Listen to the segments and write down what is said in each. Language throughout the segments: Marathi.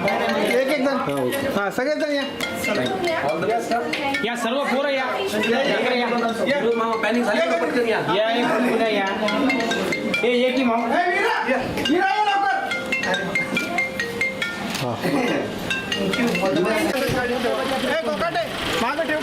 एक एक जण. हा सगळेच जण या. या सर्व पोरं या. इकडे या. या या एक या. हे ये. की माऊ ए, कोकाटे मागं ठेव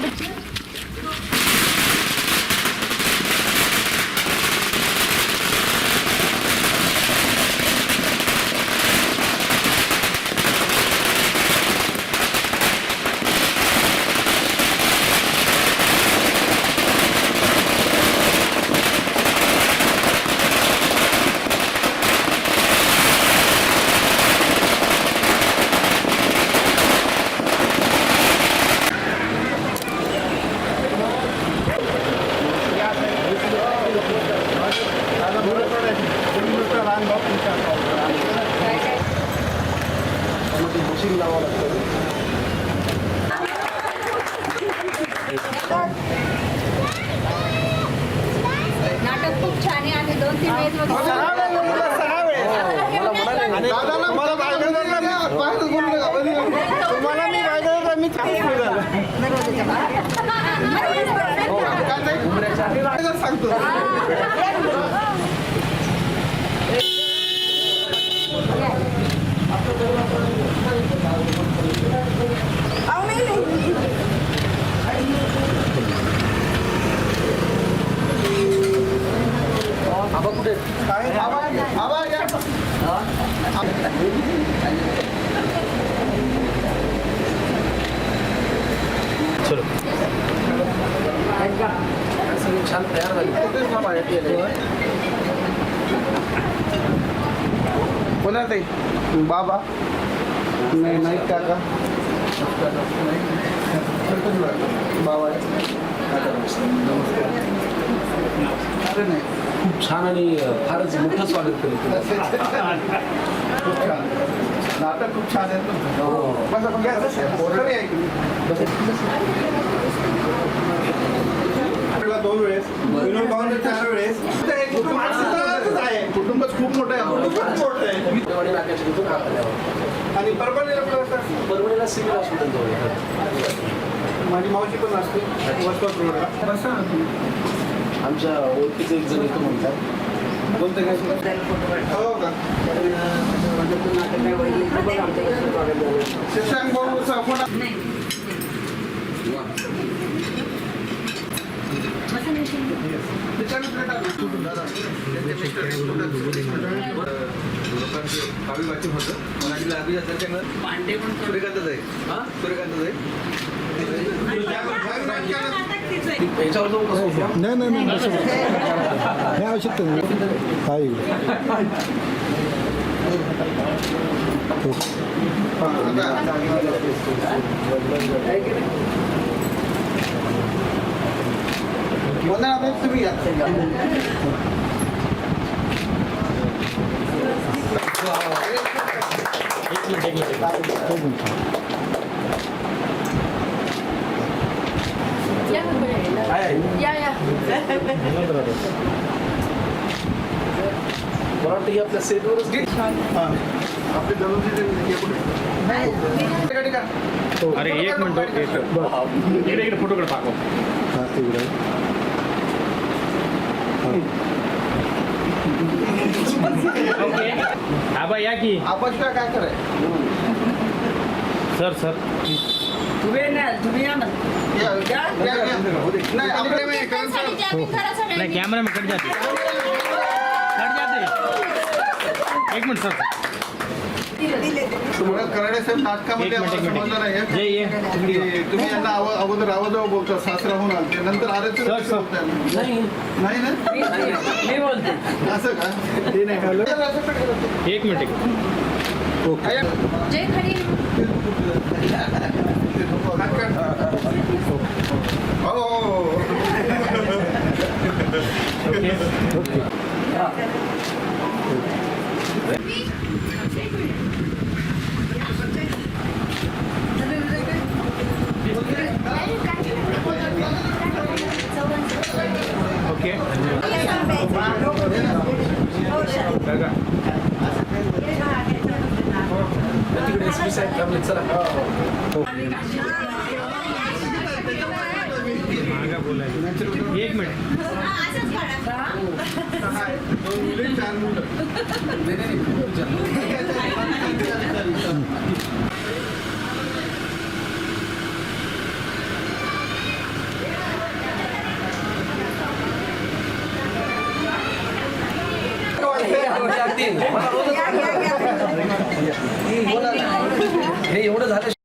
खूप छान आहे आणि दोन तीन वेळेस सहा वेळेस बोलला, सहा वेळेस. आणि दादाला मला बायकोला मी पाहतच बोलू नका, बंदी नका. तुम्हाला मी बायकोला मी छान सुरू झालं. काय ताई? काय जर सांगतो आबा कुठे काय? आवाज आवाज या. सगळी छान तयार झाली कोणा ताई बाबा। नाही नाही काका। बाबा अरे नाही खूप छान आणि फारच मोठं स्वागत केलं. खूप छान। नाटक खूप छान आहे की आपल्याला दोन वेळेस. विनोद चार वेळेस. आहे. कुटुंबच खूप मोठं आहे. खूप मोठं आहे. आणि परभणीला पण असतात परभणीला सिव्हिल हॉस्पिटल जवळ आहे. माझी मावशी पण असते. रोडला बसा. आमच्या ओळखीचे एक जण येतो म्हणतात. बोलते काय? हो का? शशांक भाऊचा फोन कावी वाचन होतं मराठीला अभिजात त्याच्यामुळे पांडे पण सूर्यकांतच आहे हा सूर्यकांतच आहे याच्यावर जाऊन कसं होतं? नाही नाही नाही आवश्यकता नाही. आहे वंदना तुम्ही या एक मिनिट एक मिनिट या या मला वाटतं ही आपल्या सेटवरच अरे एक मिनिट एक इकडे इकडे फोटोकडे पाठव हां ओके आबा या की. आपण काय काय कराय सर सर. या, या, या. नाही आपले नाही, नाही कॅमेरा में कट जाते कट जाते एक मिनिट सर. तुम्हाला कराडे साहेब नाटकामध्ये एक मिनिट, एक मिनिट. समजलं नाही जय ये. की तुम्ही यांना आव- अगोदर आवाजावर बोलता सासराहून आलते नंतर आरती सर, सर. नाही. नाही ना? मी बोलते. असं का? ते नाही? एक मिनिट एक मिनिट. जय खरी. हो, हो, हो. ओके ओके बघा तिकडे एस साहेब थांबले चला एक मिनिट. हे एवढं झालं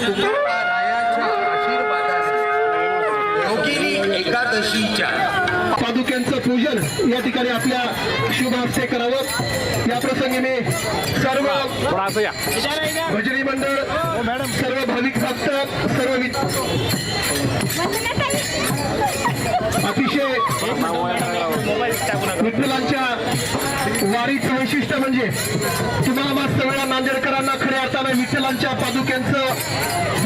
जगद्गुरु आशीर्वादाने. योगिनी एकादशीच्या पादुक्यांचं पूजन या ठिकाणी आपल्या शुभ हस्ते करावं. या प्रसंगी मी सर्व भजनी मंडळ सर्व भाविक भक्त सर्व अतिशय विठ्ठलांच्या वारीचं वैशिष्ट्य म्हणजे तुम्हाला मस्त सगळ्या नांदेडकरांना खऱ्या अर्थानं विठ्ठलांच्या पादुक्यांचं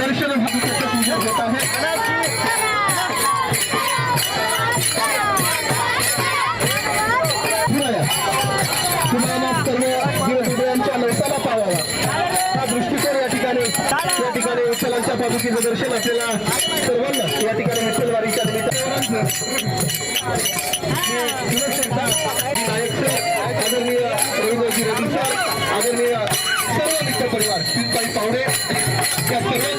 दर्शन पादुक्याचं होत आहे. तुम्हाला सर्व विरोधकांच्या नवसाला पावावा हा दृष्टिकोन या ठिकाणी या ठिकाणी विठ्ठलांच्या पादुकीचं दर्शन आपल्याला सर्वांना या ठिकाणी विठ्ठल वारीच्या निमित्तानं. मित्र परिवार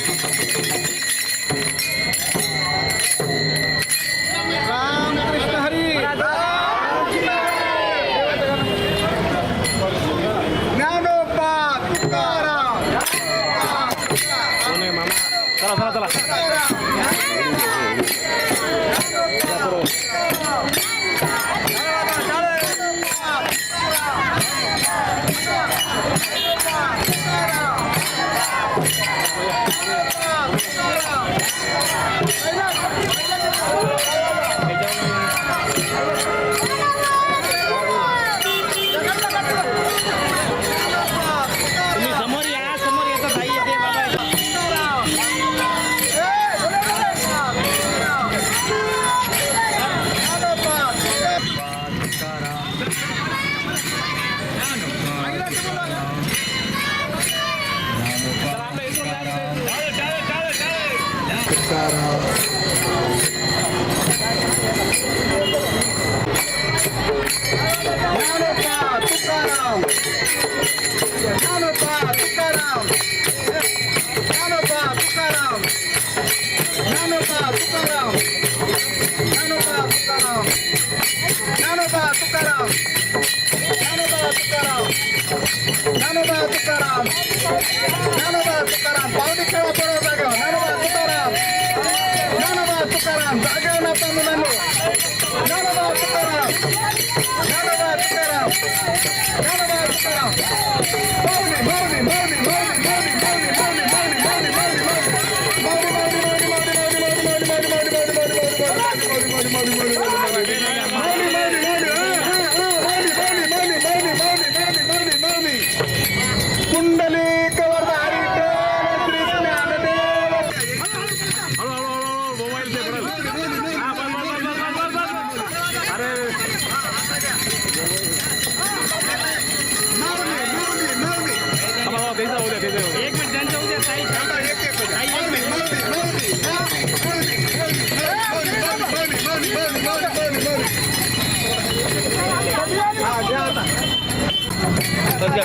ज्ञानोबा तुकाराम ज्ञानोबा तुकाराम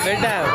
விட்டேன்